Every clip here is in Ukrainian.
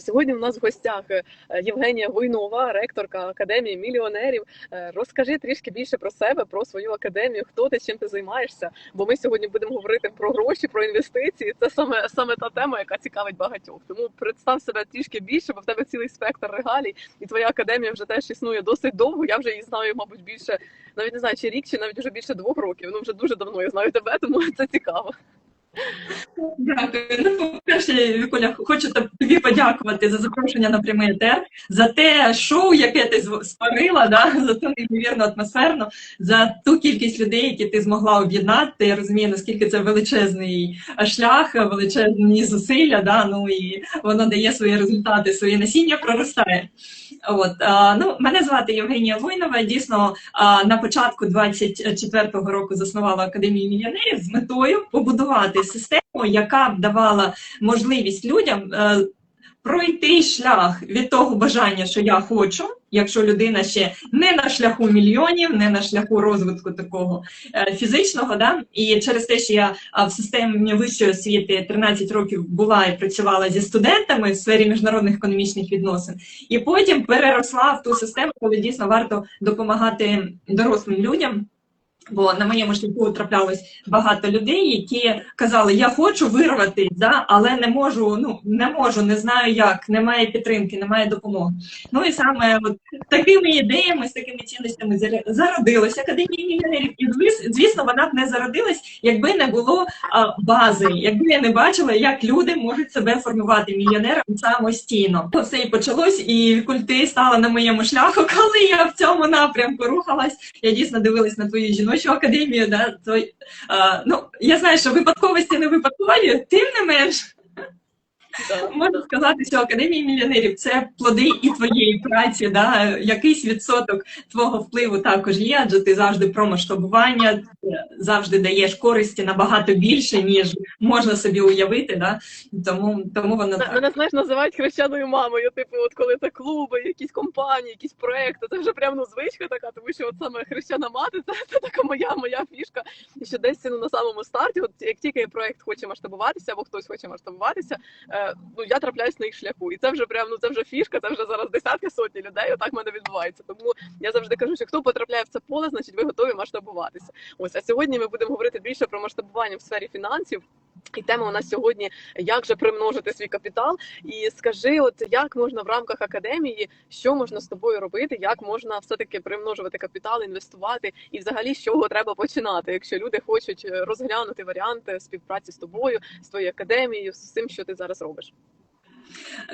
Сьогодні у нас в гостях е, Євгенія Войнова, ректорка Академії мільйонерів. Е, Розкажи трішки більше про себе, про свою академію, хто ти, чим ти займаєшся. Бо ми сьогодні будемо говорити про гроші, про інвестиції. Це саме саме та тема, яка цікавить багатьох. Тому представ себе трішки більше, бо в тебе цілий спектр регалій, і твоя академія вже теж існує досить довго. Я вже її знаю, мабуть, більше навіть не знаю, чи рік, чи навіть вже більше двох років. Ну вже дуже давно я знаю тебе, тому це цікаво. Дякую. Ну, по-перше, Вікуля, хочу тобі подякувати за запрошення на прямий етер, за те шоу, яке ти створила, да? за ту неймовірну атмосферну, за ту кількість людей, які ти змогла об'єднати. Я розумію, наскільки це величезний шлях, величезні зусилля, да? ну і воно дає свої результати, свої насіння проростає. От ну мене звати Євгенія Войнова. Дійсно, на початку 24-го року заснувала академію мільйонерів з метою побудувати систему, яка б давала можливість людям е, пройти шлях від того бажання, що я хочу. Якщо людина ще не на шляху мільйонів, не на шляху розвитку такого е, фізичного, да і через те, що я в системі вищої освіти 13 років була і працювала зі студентами в сфері міжнародних економічних відносин, і потім переросла в ту систему, коли дійсно варто допомагати дорослим людям. Бо на моєму шляху траплялось багато людей, які казали, я хочу вирватися, да, але не можу, ну не можу, не знаю як, немає підтримки, немає допомоги. Ну і саме от такими ідеями, з такими цінностями зародилася академія мільйонерів. І звісно, вона б не зародилась, якби не було бази, якби я не бачила, як люди можуть себе формувати мільйонером самостійно. То все і почалось, і культи стала на моєму шляху, коли я в цьому напрямку рухалась. Я дійсно дивилась на твою жіночу академію. Да, то, а, ну, я знаю, що випадковості не випадкові, тим не менш. Можна сказати, що академія мільйонерів це плоди і твоєї праці. Да? Якийсь відсоток твого впливу також є, адже ти завжди про масштабування, завжди даєш користі набагато більше, ніж можна собі уявити. Да? Тому, тому воно так. Мене знаєш, називають хрещеною мамою. Типу, от коли це клуби, якісь компанії, якісь проекти. Це вже прям ну звичка така, тому що от саме хрещена мати, це, це така моя моя фішка. І що десь ну, на самому старті, от як тільки проект хоче масштабуватися, або хтось хоче масштабуватися, е, ну я трапляюсь на їх шляху. І це вже прям ну це вже фішка, це вже зараз десятки сотні людей. Отак в мене відбувається. Тому я завжди кажу, що хто потрапляє в це поле, значить ви готові масштабуватися. Ось а сьогодні ми будемо говорити більше про масштабування в сфері фінансів. І тема у нас сьогодні як же примножити свій капітал. І скажи, от як можна в рамках академії, що можна з тобою робити, як можна все таки примножувати капітал, інвестувати, і взагалі з чого треба починати, якщо люди хочуть е, розглянути варіанти співпраці з тобою, з твоєю академією, з цим, що ти зараз робиш.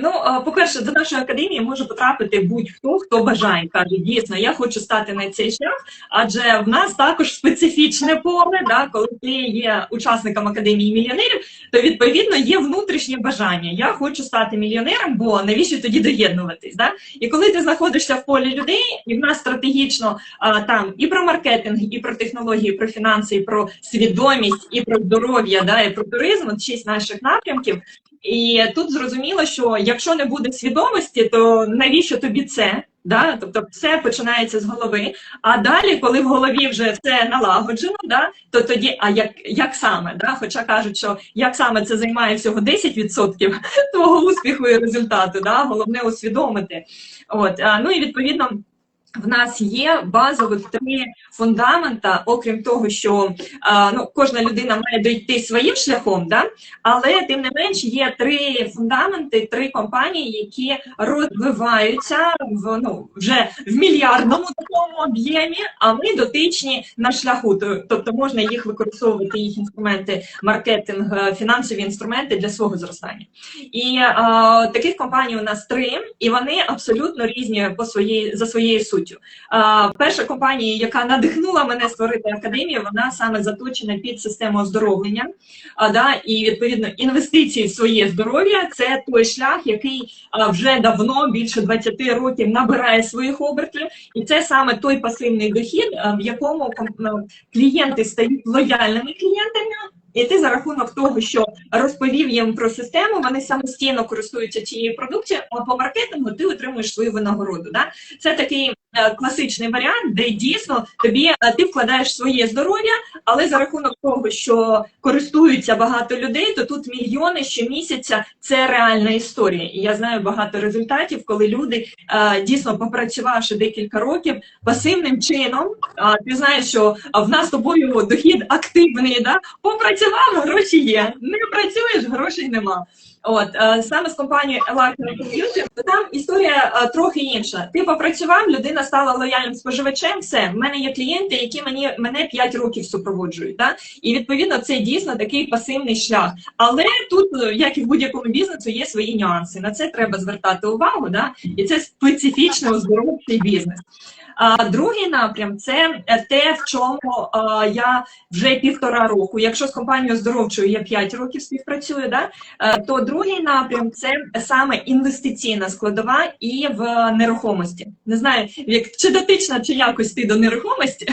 Ну, по-перше, до нашої академії може потрапити будь-хто, хто бажає. Каже, дійсно, я хочу стати на цей шлях, адже в нас також специфічне поле. Да, коли ти є учасником академії мільйонерів, то відповідно є внутрішнє бажання. Я хочу стати мільйонером, бо навіщо тоді доєднуватись? Да? І коли ти знаходишся в полі людей, і в нас стратегічно а, там і про маркетинг, і про технології, і про фінанси, і про свідомість, і про здоров'я, да, і про туризм, от шість наших напрямків. І тут зрозуміло, що якщо не буде свідомості, то навіщо тобі це? Да? Тобто все починається з голови. А далі, коли в голові вже все налагоджено, да, то тоді, а як, як саме? Да? Хоча кажуть, що як саме це займає всього 10% твого успіху і результату, да? головне усвідомити. От, ну і відповідно. В нас є базових три фундамента, окрім того, що ну, кожна людина має дойти своїм шляхом, да? але тим не менш є три фундаменти, три компанії, які розвиваються в ну вже в мільярдному такому об'ємі, а ми дотичні на шляху. Тобто можна їх використовувати, їх інструменти, маркетинг, е, фінансові інструменти для свого зростання. І а, таких компаній у нас три, і вони абсолютно різні по своїй за своєю суттю. А, перша компанія, яка надихнула мене створити академію, вона саме заточена під систему оздоровлення. Да, і відповідно інвестиції в своє здоров'я це той шлях, який вже давно більше 20 років набирає своїх обертів, і це саме той пасивний дохід, в якому клієнти стають лояльними клієнтами. І ти за рахунок того, що розповів їм про систему, вони самостійно користуються цією продукцією, а по маркетингу ти отримуєш свою винагороду. Да? Це такий класичний варіант, де дійсно тобі е, ти вкладаєш своє здоров'я, але за рахунок того, що користуються багато людей, то тут мільйони щомісяця це реальна історія. І я знаю багато результатів, коли люди е, дійсно попрацювавши декілька років пасивним чином. Ти знаєш, що в нас з тобою дохід активний, да? попрацював, гроші є. Не працюєш, грошей нема. От е, саме з компанією Computing, то там історія е, трохи інша. Ти попрацював, людина стала лояльним споживачем. Все, в мене є клієнти, які мені мене 5 років супроводжують. Да? І відповідно це дійсно такий пасивний шлях. Але тут, як і в будь-якому бізнесу, є свої нюанси. На це треба звертати увагу. Да? І це специфічно оздоровчий бізнес. Другий напрям це те, в чому я вже півтора року. Якщо з компанією оздоровчою я 5 років співпрацюю, да, е, то другий напрям це саме інвестиційна складова і в нерухомості. Не знаю, як чи дотична, чи якось ти до нерухомості.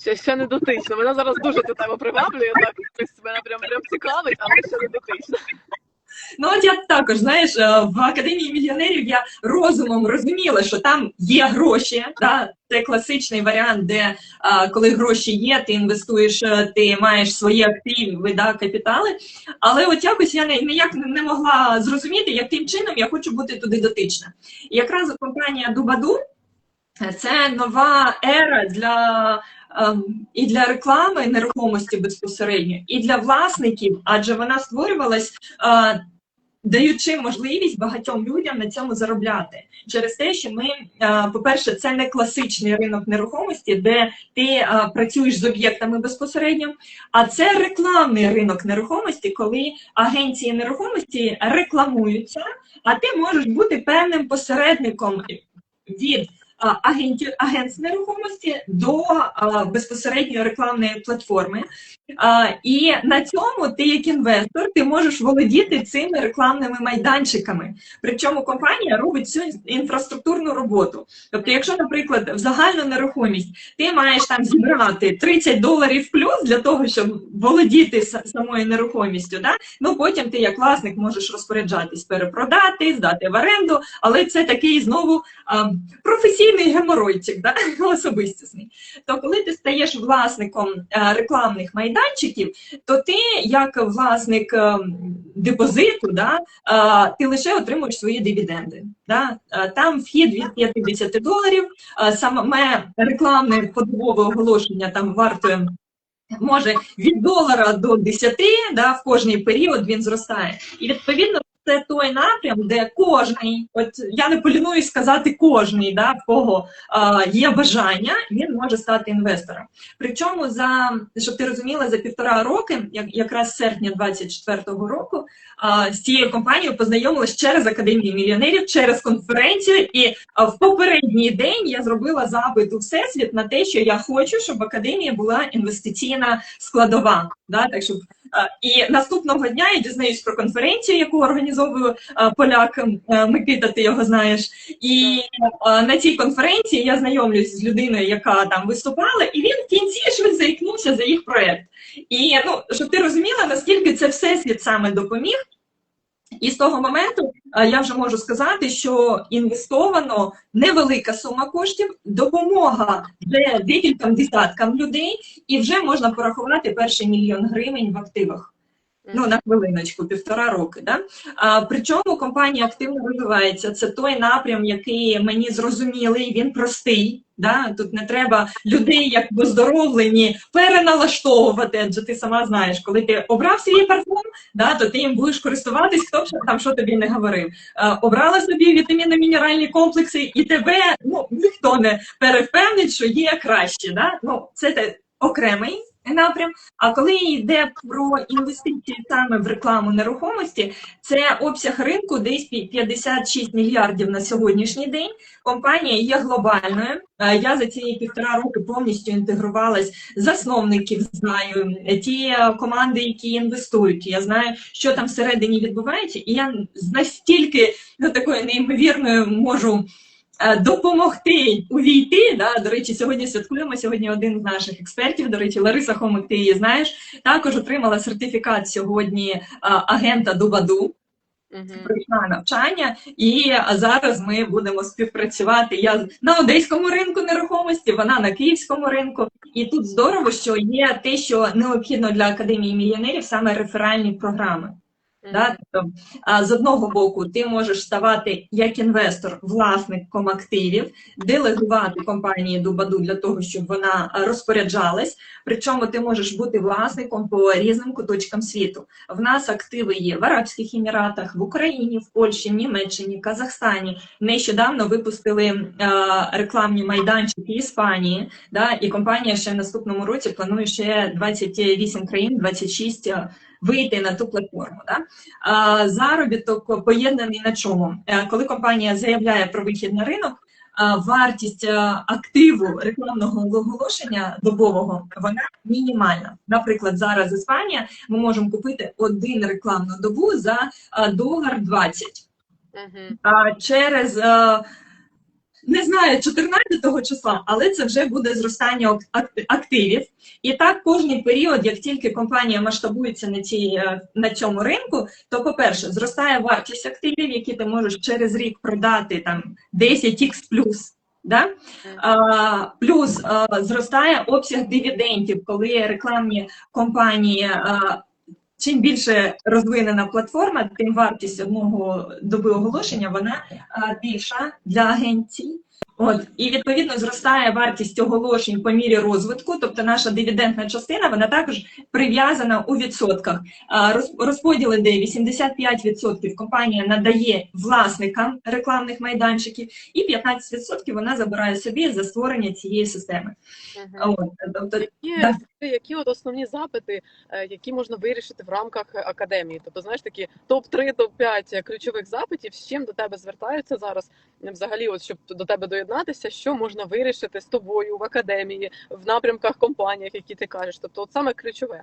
Ще, ще не дотично. Мене зараз дуже до тебе приваблює, так мене прям прям цікавить, але ще не дотично. Ну от я також знаєш, е, в академії мільйонерів я розумом розуміла, що там є гроші. Да? Це класичний варіант, де а, коли гроші є, ти інвестуєш, е, ти маєш свої активи, да, капітали. Але от якось я ніяк не могла зрозуміти, яким чином я хочу бути туди дотична. І якраз компанія Дубаду це нова ера для. ем, І для реклами нерухомості безпосередньо, і для власників, адже вона створювалась е, даючи можливість багатьом людям на цьому заробляти через те, що ми, е, по-перше, це не класичний ринок нерухомості, де ти е, працюєш з об'єктами безпосередньо, а це рекламний ринок нерухомості, коли агенції нерухомості рекламуються, а ти можеш бути певним посередником від агентів агентств нерухомості до а, безпосередньо рекламної платформи. А, і на цьому ти, як інвестор, ти можеш володіти цими рекламними майданчиками. Причому компанія робить всю інфраструктурну роботу. Тобто, якщо, наприклад, в загальну нерухомість ти маєш там зібрати 30 доларів плюс для того, щоб володіти самою нерухомістю, да? ну потім ти як власник можеш розпоряджатись, перепродати, здати в оренду, але це такий знову а, професійний геморойчик, да? особистісний. То коли ти стаєш власником е, рекламних майданчиків, то ти, як власник е, депозиту, да, е, ти лише отримуєш свої дивіденди. Да? Е, Там вхід від 50 доларів, саме рекламне подобове оголошення там вартує. Може від долара до 10, да, в кожний період він зростає. І відповідно це той напрям, де кожний, от я не полінуюсь сказати кожний, да, в кого е, є бажання, він може стати інвестором. Причому за щоб ти розуміла, за півтора роки, як якраз серпня 24-го року, е, з цією компанією познайомилась через академію мільйонерів, через конференцію. І в попередній день я зробила запит у всесвіт на те, що я хочу, щоб в академії була інвестиційна складова. Да, так щоб Е, І наступного дня я дізнаюсь про конференцію, яку організовує е, поляк е, Микита, ти його знаєш. І е, на цій конференції я знайомлюсь з людиною, яка там виступала, і він в кінці щось заікнувся за їх проект. І ну, щоб ти розуміла, наскільки це всесвіт саме допоміг. І з того моменту я вже можу сказати, що інвестовано невелика сума коштів, допомога вже декільком десяткам людей, і вже можна порахувати перший мільйон гривень в активах. Ну на хвилиночку, півтора роки. Да? А, причому компанія активно розвивається. Це той напрям, який мені зрозумілий, він простий. Да? Тут не треба людей, як оздоровлені, переналаштовувати, адже ти сама знаєш, коли ти обрав свій парфум, да, то ти їм будеш користуватись, хто б там що тобі не говорив. Е, обрала собі вітамінно-мінеральні комплекси, і тебе ну, ніхто не перевпевнить, що є краще. Да? Ну, це те, окремий напрям. А коли йде про інвестиції саме в рекламу нерухомості, це обсяг ринку десь 56 мільярдів на сьогоднішній день. Компанія є глобальною. Е, Я за ці півтора роки повністю інтегрувалась. Засновників знаю, е, ті команди, які інвестують. Я знаю, що там всередині відбувається, і я настільки ну, такою неймовірною можу. Е, Допомогти увійти, да, до речі, сьогодні святкуємо. Сьогодні один з наших експертів, до речі, Лариса Хомик, ти її знаєш, також отримала сертифікат сьогодні агента Дубаду. Мгм. пройшла навчання, і зараз ми будемо співпрацювати. Я на одеському ринку нерухомості, вона на київському ринку. І тут здорово, що є те, що необхідно для академії мільйонерів, саме реферальні програми. Да? Тобто, з одного боку, ти можеш ставати як інвестор власником активів, делегувати компанії Дубаду для того, щоб вона розпоряджалась. Причому ти можеш бути власником по різним куточкам світу. В нас активи є в Арабських Еміратах, в Україні, в Польщі, в Німеччині, Казахстані. Нещодавно випустили рекламні майданчики Іспанії. Да? І компанія ще в наступному році планує ще 28 країн, 26 а, вийти на ту платформу. Да? А, Заробіток поєднаний на чому? Е, Коли компанія заявляє про вихід на ринок, вартість е, активу рекламного оголошення добового вона мінімальна. Наприклад, зараз Іспанія ми можемо купити один рекламну добу за долар 20. Мгм. А через е, не знаю 14 числа, але це вже буде зростання ак- ак- активів. І так кожний період, як тільки компанія масштабується на цій е, на цьому ринку, то по-перше, зростає вартість активів, які ти можеш через рік продати там 10x плюс. Да? А, плюс а, зростає обсяг дивідендів, коли рекламні компанії. А, Чим більше розвинена платформа, тим вартість одного доби оголошення вона більша для агенцій. От і відповідно зростає вартість оголошень по мірі розвитку, тобто наша дивідендна частина вона також прив'язана у відсотках. А, роз- Розподіл іде 85% компанія надає власникам рекламних майданчиків, і 15% вона забирає собі за створення цієї системи. Мгм. От, тобто, Які, Да. які от основні запити, е, які можна вирішити в рамках академії? Тобто, знаєш, такі топ-3, топ-5 ключових запитів, з чим до тебе звертаються зараз, взагалі, от щоб до тебе доєднатися, що можна вирішити з тобою в академії, в напрямках компаніях, які ти кажеш. Тобто, от саме ключове.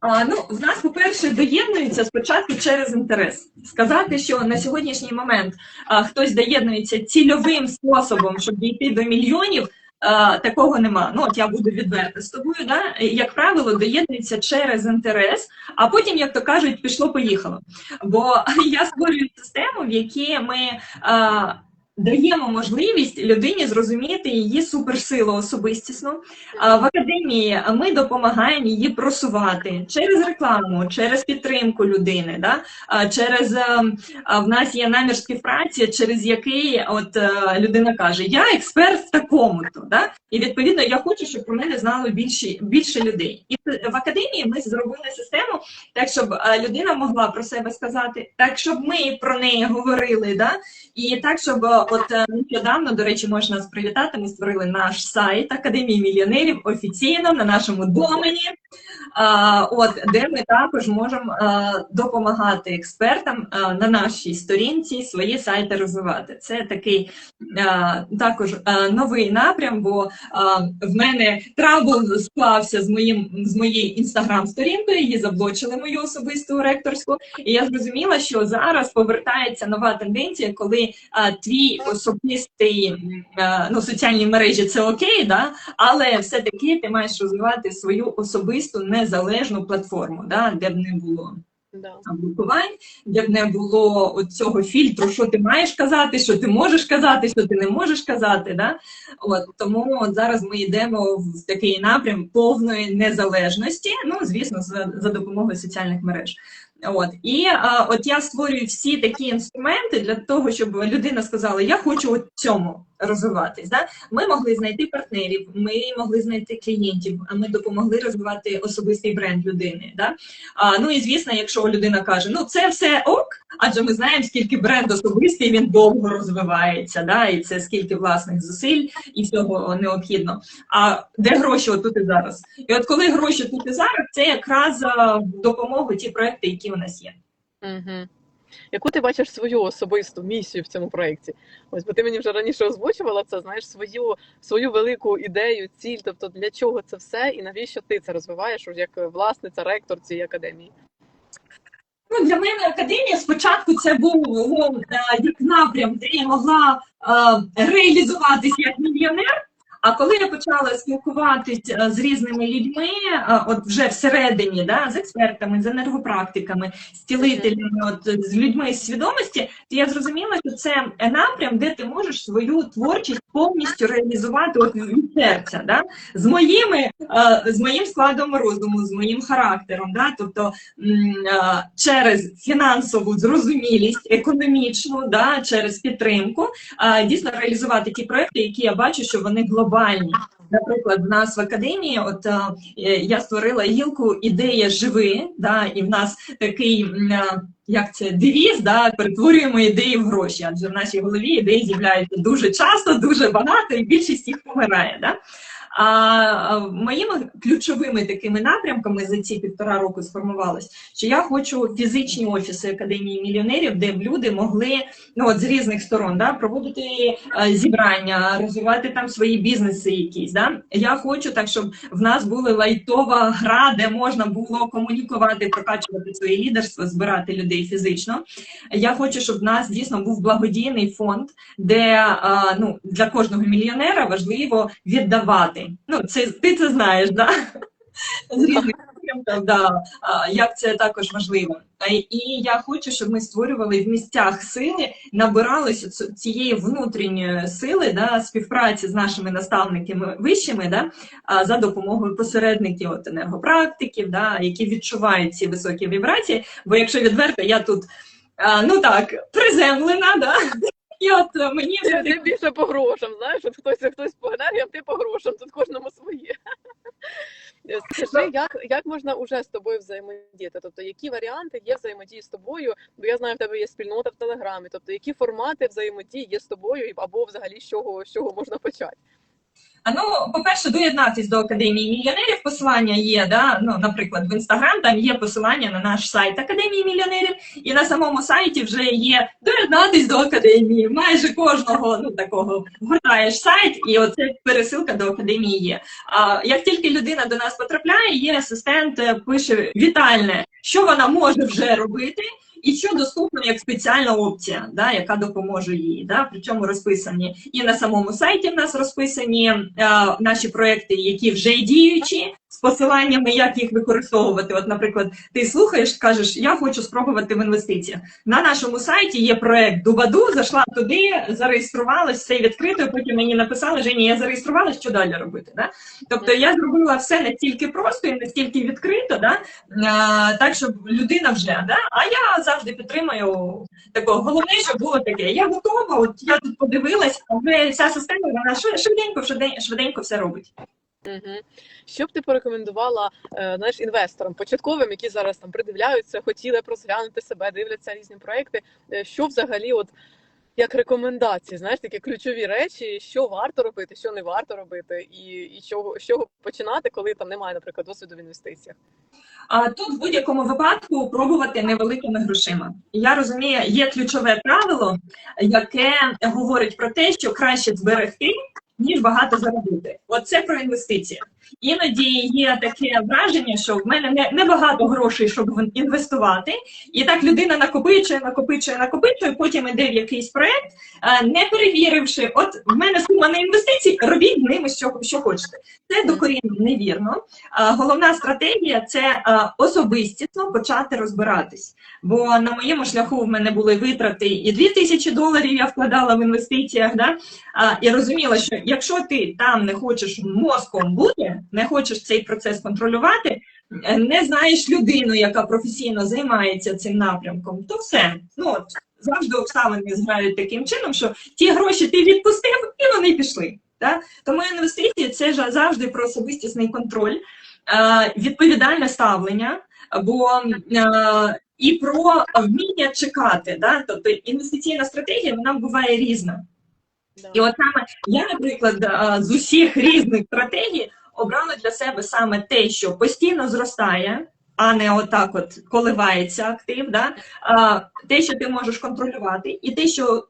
А, ну, в нас, по-перше, доєднуються спочатку через інтерес. Сказати, що на сьогоднішній момент а, хтось доєднується цільовим способом, щоб дійти до мільйонів. А, Такого нема. Ну от я буду відверта з тобою. Да? Як правило, доєднується через інтерес, а потім, як то кажуть, пішло-поїхало. Бо я створюю систему, в якій ми а, даємо можливість людині зрозуміти її суперсилу особистісну, а, В академії ми допомагаємо її просувати через рекламу, через підтримку людини. Да? Через е, в нас є намір співпраці, через який от е, людина каже: Я експерт в такому-то. Да? І відповідно я хочу, щоб про мене знало більше, більше людей. І в академії ми зробили систему так, щоб е, людина могла про себе сказати, так щоб ми про неї говорили. Да? І так, щоб от е, нещодавно, до речі, можна нас привітати. Ми створили наш сайт Академії мільйонерів офіційно на нашому домені. От де ми також можемо допомагати експертам на нашій сторінці свої сайти розвивати. Це такий також новий напрям, бо в мене трабл склався з моїм з моєю інстаграм-сторінкою. Її заблочили мою особисту ректорську. І я зрозуміла, що зараз повертається нова тенденція, коли твій особистий м, ну соціальні мережі це окей, да але все-таки ти маєш розвивати свою особисту незалежну платформу, да, де б не було Да. блокувань, де б не було цього фільтру, що ти маєш казати, що ти можеш казати, що ти не можеш казати. Да? От, тому от зараз ми йдемо в такий напрям повної незалежності, ну, звісно, за, за допомогою соціальних мереж. От. І от я створюю всі такі інструменти для того, щоб людина сказала: Я хочу от цьому розвиватись. Да? Ми могли знайти партнерів, ми могли знайти клієнтів, ми допомогли розвивати особистий бренд людини. Да? А, ну і звісно, якщо людина каже, ну це все ок, адже ми знаємо, скільки бренд особистий він довго розвивається, да? і це скільки власних зусиль і всього необхідно. А де гроші отут і зараз? І от коли гроші тут і зараз, це якраз а, в допомогу ті проекти, які у нас є. Угу. Яку ти бачиш свою особисту місію в цьому проєкті? Ось, бо ти мені вже раніше озвучувала це, знаєш, свою, свою велику ідею, ціль, тобто для чого це все і навіщо ти це розвиваєш як власниця, ректор цієї академії? Ну, для мене академія спочатку це був як напрям, де я могла е, реалізуватись як мільйонер. А коли я почала спілкуватися з різними людьми, е, от вже всередині, да, з експертами, з енергопрактиками, з цілителями, от з людьми з свідомості, то я зрозуміла, що це напрям, де ти можеш свою творчість повністю реалізувати от від серця, да, з моїми, е, з моїм складом розуму, з моїм характером, да, тобто е, через фінансову зрозумілість, економічну, да, через підтримку, е, дійсно реалізувати ті проекти, які я бачу, що вони глобальні. Наприклад, в нас в академії, от е, я створила гілку ідея живи, да, і в нас такий. е, Як це девіз, да, перетворюємо ідеї в гроші, адже в нашій голові ідеї з'являються дуже часто, дуже багато, і більшість їх помирає. Да? А моїми ключовими такими напрямками за ці півтора року сформувалось, що я хочу фізичні офіси академії мільйонерів, де б люди могли ну от з різних сторон да, проводити е, зібрання, розвивати там свої бізнеси якісь. Да? Я хочу так, щоб в нас була лайтова гра, де можна було комунікувати, прокачувати своє лідерство, збирати людей фізично. Я хочу, щоб в нас дійсно був благодійний фонд, де е, ну, для кожного мільйонера важливо віддавати. Ну, це ти це знаєш, да? з різних да, як це також важливо. І я хочу, щоб ми створювали в місцях сили, набиралися цієї внутрішньої сили, да, співпраці з нашими наставниками вищими, да, за допомогою посередників, от, енергопрактиків, да, які відчувають ці високі вібрації. Бо якщо відверто, я тут ну так, приземлена, да, і от е, мені Ти, ти більше по грошам, знаєш, от хтось хтось по енергіям, ти по грошам, тут кожному своє. Скажи, як, як можна уже з тобою взаємодіяти? Тобто, які варіанти є взаємодії з тобою? Бо я знаю, в тебе є спільнота в Телеграмі. Тобто, які формати взаємодії є з тобою, або взагалі з чого, з чого можна почати? Ну, по-перше, доєднатись до Академії мільйонерів. Посилання є, да? ну, наприклад, в інстаграм там є посилання на наш сайт Академії мільйонерів, і на самому сайті вже є доєднатись до академії. Майже кожного ну такого гортаєш сайт, і оце пересилка до академії є. А як тільки людина до нас потрапляє, є асистент, е, пише вітальне, що вона може вже робити. І що доступно як спеціальна опція, да, яка допоможе їй. Да, причому розписані і на самому сайті в нас розписані е, наші проекти, які вже діючі, з посиланнями, як їх використовувати. От, наприклад, ти слухаєш, кажеш, я хочу спробувати в інвестиціях. На нашому сайті є проект Дубаду, зайшла туди, зареєструвалась, все відкрито. і Потім мені написали, Жені, я зареєструвалась, що далі робити. Да? Тобто я зробила все настільки просто і настільки відкрито, да? е, так щоб людина вже. Да? А я завжди підтримую такого. Головне, щоб було таке. Я готова, от я тут подивилась, а вже ця система вона швид- швиденько, швиденько, швиденько все робить. Угу. Що б ти порекомендувала е, знаєш, інвесторам, початковим, які зараз там придивляються, хотіли б розглянути себе, дивляться різні проекти. Е, Що взагалі, от як рекомендації, знаєш, такі ключові речі, що варто робити, що не варто робити, і, і чого, чого починати, коли там немає, наприклад, досвіду в інвестиціях. А тут в будь-якому випадку пробувати невеликими грошима. Я розумію, є ключове правило, яке говорить про те, що краще зберегти, ніж багато заробити. Оце про інвестиції. Іноді є таке враження, що в мене не, багато грошей, щоб інвестувати, і так людина накопичує, накопичує, накопичує, потім іде в якийсь проект, е, не перевіривши, от в мене сума на інвестиції, робіть ними що, що хочете. Це докорінно невірно. Головна стратегія це а, особистісно почати розбиратись. Бо на моєму шляху в мене були витрати і 2 тисячі доларів я вкладала в інвестиціях. Да? І розуміла, що якщо ти там не хочеш мозком бути, не хочеш цей процес контролювати, е, не знаєш людину, яка професійно займається цим напрямком, то все. Ну, от, завжди обставини зграють таким чином, що ті гроші ти відпустив, і вони пішли. Да? Тому інвестиції це ж завжди про особистісний контроль, е, відповідальне ставлення, бо е, і про вміння чекати. Да? Тобто інвестиційна стратегія вона буває різна. І от саме я, наприклад, е, з усіх різних стратегій обрала для себе саме те, що постійно зростає. А не отак, от коливається актив, да? а, те, що ти можеш контролювати, і те, що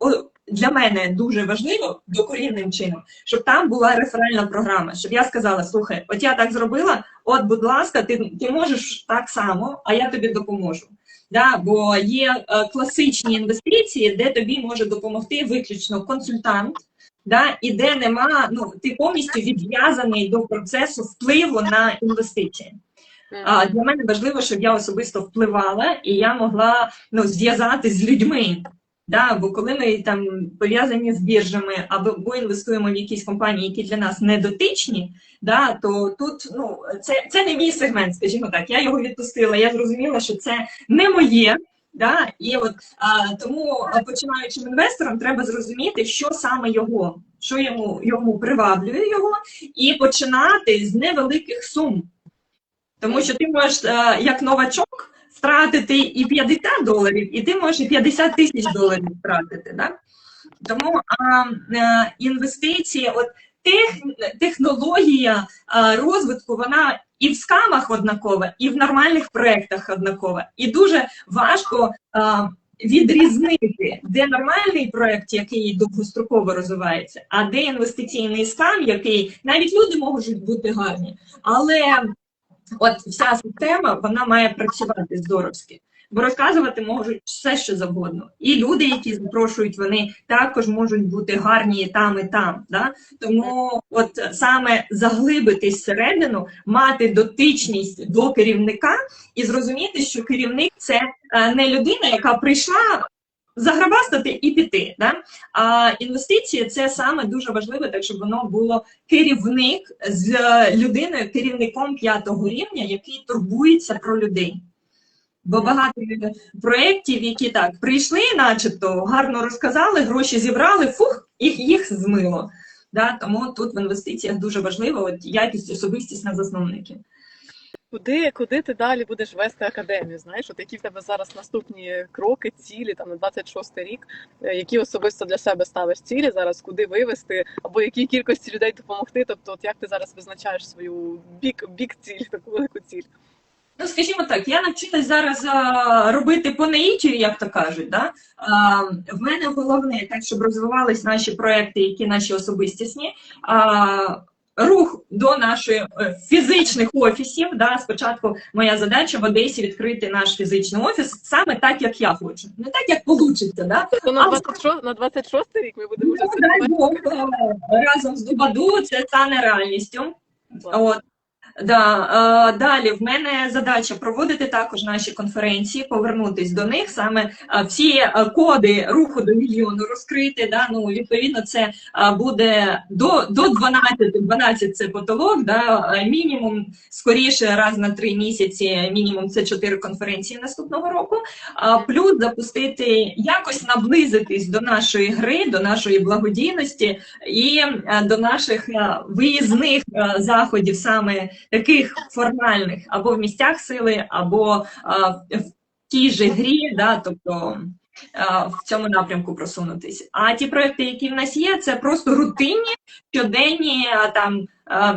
для мене дуже важливо докорінним чином, щоб там була реферальна програма, щоб я сказала: слухай, от я так зробила, от, будь ласка, ти, ти можеш так само, а я тобі допоможу. Да, бо є е, класичні інвестиції, де тобі може допомогти виключно консультант, да, і де нема, ну ти повністю відв'язаний до процесу впливу на інвестиції. А для мене важливо, щоб я особисто впливала і я могла ну, зв'язатись з людьми. Да, бо коли ми там пов'язані з біржами або, інвестуємо в якісь компанії, які для нас не дотичні, да, то тут ну, це, це не мій сегмент, скажімо так. Я його відпустила. Я зрозуміла, що це не моє. Да? І от а, тому починаючим інвесторам треба зрозуміти, що саме його, що йому йому приваблює його, і починати з невеликих сум. Тому що ти можеш, е, як новачок, втратити і 50 доларів, і ти можеш і 50 тисяч доларів втратити. Да? Тому а, е, інвестиції, от тех, технологія розвитку, вона і в скамах однакова, і в нормальних проєктах однакова. І дуже важко а, відрізнити, де нормальний проєкт, який довгостроково розвивається, а де інвестиційний скам, який навіть люди можуть бути гарні, але От вся система вона має працювати здоровськи, бо розказувати можуть все, що завгодно. І люди, які запрошують, вони також можуть бути гарні і там, і там. Да? Тому от саме заглибитись всередину, мати дотичність до керівника і зрозуміти, що керівник це е, не людина, яка прийшла. Заграбастати і піти, да? а інвестиції це саме дуже важливо, так щоб воно було керівник з людиною, керівником п'ятого рівня, який турбується про людей. Бо багато проєктів, які так прийшли, начебто гарно розказали, гроші зібрали, фух, їх їх змило. Да? Тому тут в інвестиціях дуже важливо от якість особистість на засновників. Куди, куди ти далі будеш вести академію? Знаєш, от які в тебе зараз наступні кроки, цілі там на 26 рік, Е, які особисто для себе ставиш цілі зараз, куди вивести, або якій кількості людей допомогти? Тобто, от як ти зараз визначаєш свою бік, бік ціль, таку велику ціль? Ну, скажімо так, я навчилась зараз а, робити по наїтію, як то кажуть. Да? А, в мене головне, так, щоб розвивались наші проекти, які наші особистісні. А, Рух до наших е, фізичних офісів. Да, спочатку моя задача в Одесі відкрити наш фізичний офіс саме так, як я хочу, не так, як вийде. Да? То на А, 26, на 26 рік ми будемо Ну, дай Бог, е, разом з Дубаду це стане реальністю. От. Да, е, далі в мене задача проводити також наші конференції, повернутись до них, саме е, всі е, коди руху до мільйону розкрити. Да, ну, відповідно, це буде до, до 12, 12 це потолок, да, мінімум скоріше раз на три місяці, мінімум це 4 конференції наступного року. Плюс запустити, якось наблизитись до нашої гри, до нашої благодійності і до наших виїзних заходів, саме таких формальних, або в місцях сили, або а, в тій же грі, да, тобто а, в цьому напрямку просунутись. А ті проекти, які в нас є, це просто рутинні, щоденні там.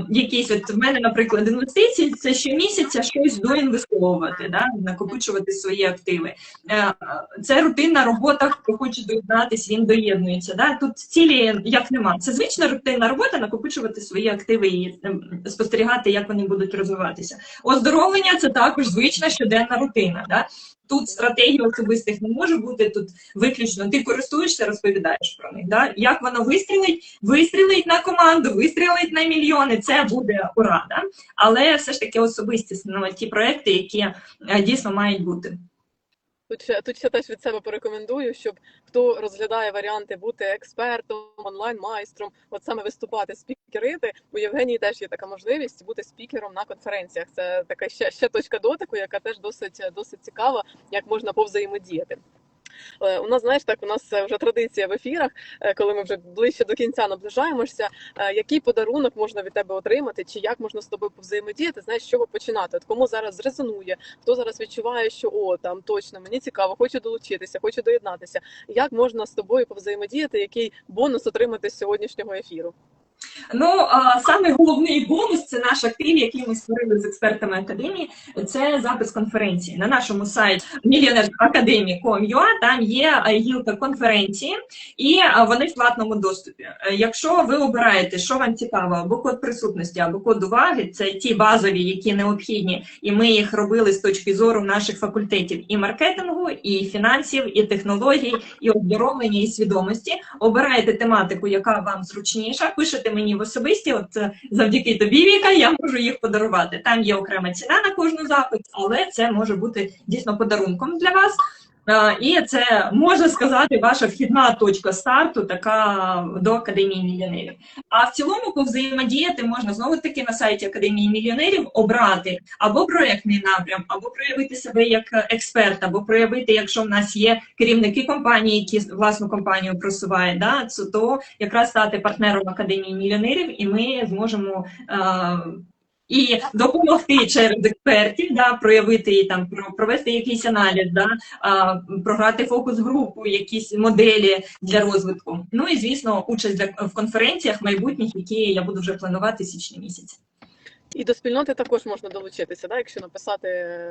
Якісь от в мене, наприклад, інвестиції це щомісяця щось доінвестовувати, да, накопичувати свої активи. Е, Це рутинна робота. Хто хоче доєднатися, він доєднується. Да. Тут цілі як нема. Це звична рутинна робота, накопичувати свої активи і ем, спостерігати, як вони будуть розвиватися. Оздоровлення це також звична щоденна рутина. Да. Тут стратегії особистих не може бути тут виключно. Ти користуєшся, розповідаєш про них. Да? Як воно вистрілить? Вистрілить на команду, вистрілить на мільйони. Це буде ура. Да? Але все ж таки особистісно ті проекти, які е, дійсно мають бути. Тут ще тут ще теж від себе порекомендую, щоб хто розглядає варіанти бути експертом, онлайн-майстром, от саме виступати, спікерити. У Євгенії теж є така можливість бути спікером на конференціях. Це така ще, ще точка дотику, яка теж досить досить цікава, як можна повзаємодіяти. Е, У нас, знаєш, так, у нас е, вже традиція в ефірах, е, коли ми вже ближче до кінця наближаємося. Який подарунок можна від тебе отримати, чи як можна з тобою повзаємодіяти? Знаєш, з чого починати? От кому зараз зрезонує, хто зараз відчуває, що о, там точно мені цікаво, хочу долучитися, хочу доєднатися. Як можна з тобою повзаємодіяти? Який бонус отримати з сьогоднішнього ефіру? Ну, а, саме головний бонус це наш актив, який ми створили з експертами академії. Це запис конференції на нашому сайті millionaireacademy.com.ua, Там є гілка конференції, і вони в платному доступі. Е, Якщо ви обираєте, що вам цікаво, або код присутності, або код уваги, це ті базові, які необхідні, і ми їх робили з точки зору наших факультетів і маркетингу, і фінансів, і технологій, і оздоровлення, і свідомості. Обираєте тематику, яка вам зручніша. Пишете мені в особисті. От е, завдяки тобі, Віка, я можу їх подарувати. Там є окрема ціна на кожну запит, але це може бути дійсно подарунком для вас. Е, І це можна сказати ваша вхідна точка старту, така до академії мільйонерів. А в цілому повзаємодіяти можна знову таки на сайті Академії мільйонерів обрати або проєктний напрям, або проявити себе як експерт, або проявити, якщо в нас є керівники компанії, які власну компанію просувають, да, то якраз стати партнером Академії мільйонерів, і ми зможемо. І допомогти через експертів, да, проявити там про- провести якийсь аналіз, да, а, програти фокус групу, якісь моделі для розвитку. Ну і звісно, участь в конференціях майбутніх, які я буду вже планувати січні місяці. І до спільноти також можна долучитися, да, якщо написати,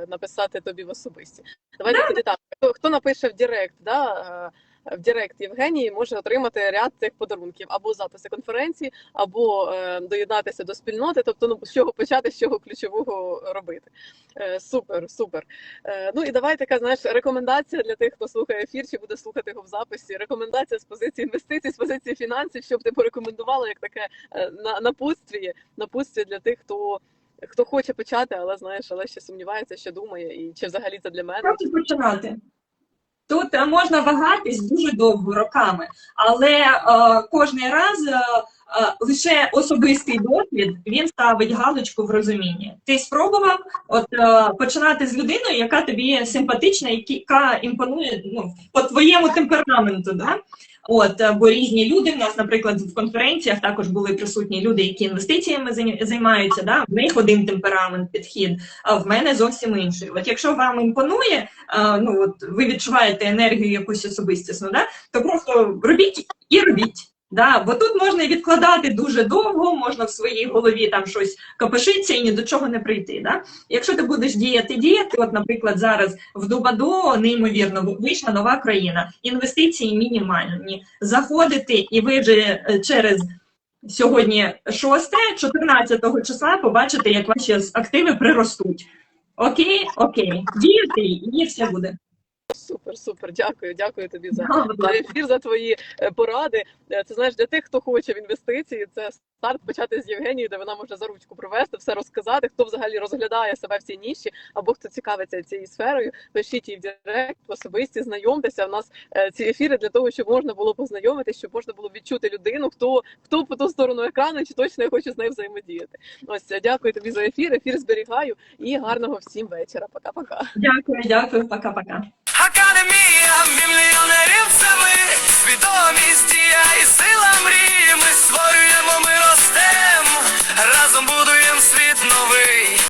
написати тобі в особисті. Давайте тоді так. Хто, хто напише в Директ, да, в Директ Євгенії може отримати ряд цих подарунків або записи конференції, або е, доєднатися до спільноти, тобто ну з чого почати, з чого ключового робити. Е, супер, супер. Е, ну і давай така знаєш рекомендація для тих, хто слухає ефір чи буде слухати його в записі. Рекомендація з позиції інвестицій, з позиції фінансів, щоб ти порекомендувала як таке на напутствіє, напутстві для тих, хто. Хто хоче почати, але знаєш, але ще сумнівається, що думає, і чи взагалі це для мене. Просто починати. Тут е, можна вагатись дуже довго роками, але е, кожний раз е, е, лише особистий досвід він ставить галочку в розумінні. Ти спробував от е, починати з людиною, яка тобі симпатична, яка імпонує ну, по твоєму темпераменту. Да? От, е, бо різні люди в нас, наприклад, в конференціях також були присутні люди, які інвестиціями зай- займаються. Да? В них один темперамент, підхід, а в мене зовсім інший. От якщо вам імпонує, ну от ви відчуваєте енергію якусь особистісну, да, то просто робіть і робіть. Да, бо тут можна і відкладати дуже довго, можна в своїй голові там щось копишитися і ні до чого не прийти. Да? Якщо ти будеш діяти, діяти, от, наприклад, зараз в Дубадо неймовірно вийшла нова країна, інвестиції мінімальні. Заходите, і ви вже е, через сьогодні 6, 14 числа побачите, як ваші активи приростуть. Окей, окей, діяти, і все буде. Супер, супер. Дякую, дякую тобі за, за ефір, за твої е, поради. Е, Це знаєш для тих, хто хоче в інвестиції. Це старт почати з Євгенією, де вона може за ручку провести, все розказати. Хто взагалі розглядає себе в цій ніші, або хто цікавиться цією сферою, пишіть їй в Директ, особисті, знайомтеся. У нас е, ці ефіри для того, щоб можна було познайомитися, щоб можна було відчути людину, хто хто по ту сторону екрану, чи точно я хочу з нею взаємодіяти. Ось дякую тобі за ефір. Ефір зберігаю і гарного всім вечора. Пока-пока. Дякую, дякую, пока-пока. Академія мільйонерів це ми, свідомість дія і сила мрії. Ми створюємо, ми ростем, разом будуємо світ новий.